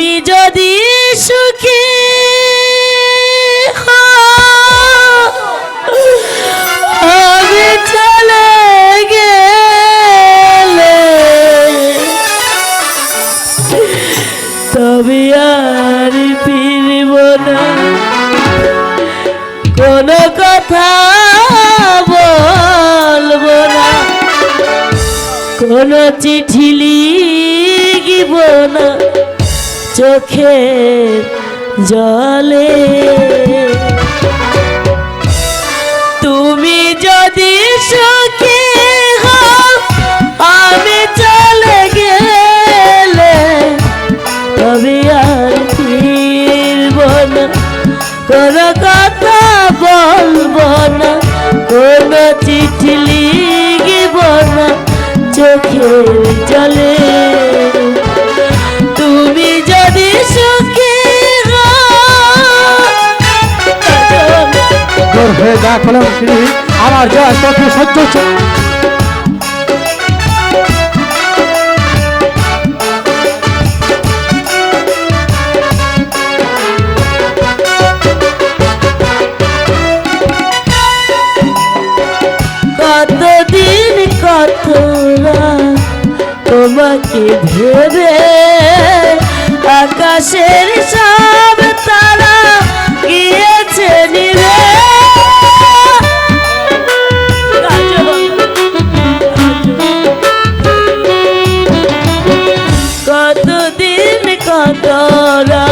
তুমি যদি সুখী আমি চলে গেলে। তবে না। কোনো কথা কোনো চিঠি লিখিব না। চোখের জলে। তুমি যদি সুখী আমি চলে গেলে তবে আর ফিরব না। কোনো কথা বলব না, কোনো চিঠি লিখিব না, চোখের জলে। যা আমার। কতদিন কত রাত তোমাকে ভেবে আকাশের কতদিন কতরা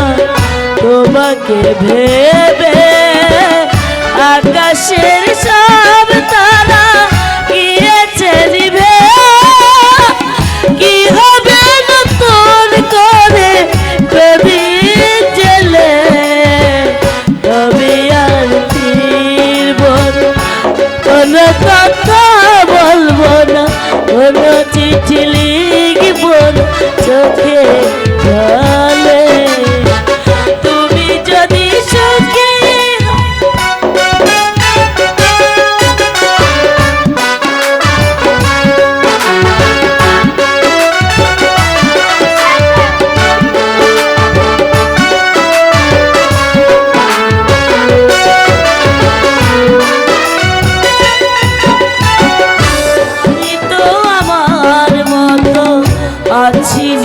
তোমাকে ভেবে আকাশের সব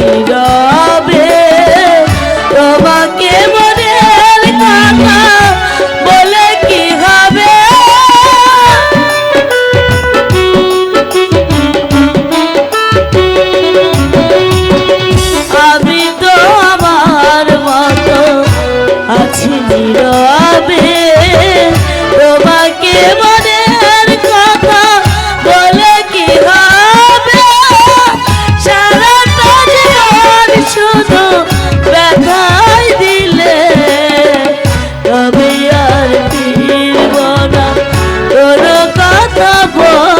নীরবে তোমাকে বলে মতো আছি নীরবে তোমাকে দেবো।